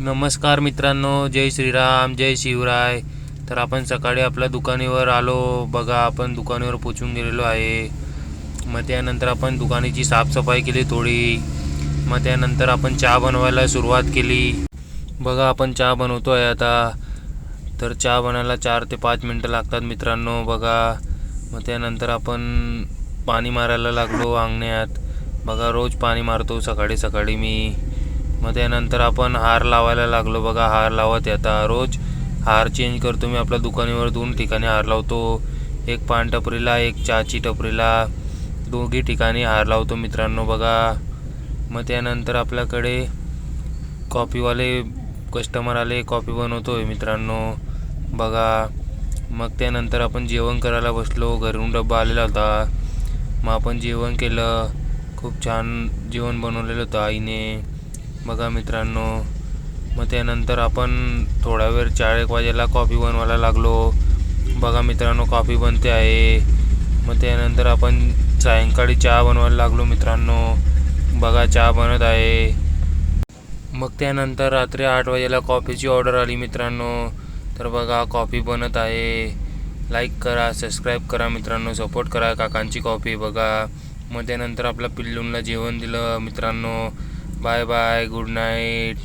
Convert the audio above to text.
नमस्कार मित्रांनो जय श्रीराम जय शिवराय. तर आपण सकाळी आपल्या दुकानावर आलो. बघा आपण दुकानावर पोचून गेलेलो आहे. मग त्यानंतर आपण दुकानाची साफसफाई केली थोडी. मग त्यानंतर आपण चहा बनवायला सुरुवात केली. बघा आपण चहा बनवतो आहे आता. तर चहा बनायला चार ते पाच मिनटं लागतात मित्रांनो बघा. मग त्यानंतर आपण पाणी मारायला लागलो अंगण्यात. बघा रोज पाणी मारतो सकाळी सकाळी मी. मग त्यानंतर आपण हार लावायला लागलो बघा हार लावत येता आता रोज. हार चेंज करतो मी आपल्या दुकानावर दोन ठिकाणी हार लावतो. एक पान टपरीला एक चहाची टपरीला. दोघी ठिकाणी हार लावतो मित्रांनो बघा. मग त्यानंतर आपल्याकडे कॉफीवाले कस्टमर आले कॉफी बनवतो आहे मित्रांनो. बघा. मग त्यानंतर आपण जेवण करायला बसलो घरून डब्बा आलेला होता. मग आपण जेवण केलं. खूप छान जेवण बनवलेलं होतं आईने. बघा मित्रांनो. मग त्यानंतर आपण थोडा वेळ चार एक वाजेला कॉफी बनवायला लागलो. बघा मित्रांनो कॉफी बनते आहे. मग त्यानंतर आपण सायंकाळी चहा बनवायला लागलो मित्रांनो. बघा चहा बनत आहे. मग त्यानंतर रात्री आठ वाजेला कॉफीची ऑर्डर आली मित्रांनो. तर बघा कॉफी बनत आहे. लाईक करा सबस्क्राईब करा मित्रांनो. सपोर्ट करा काकांची कॉफी बघा. मग त्यानंतर आपल्या पिल्लूंना जेवण दिलं मित्रांनो. Bye bye good night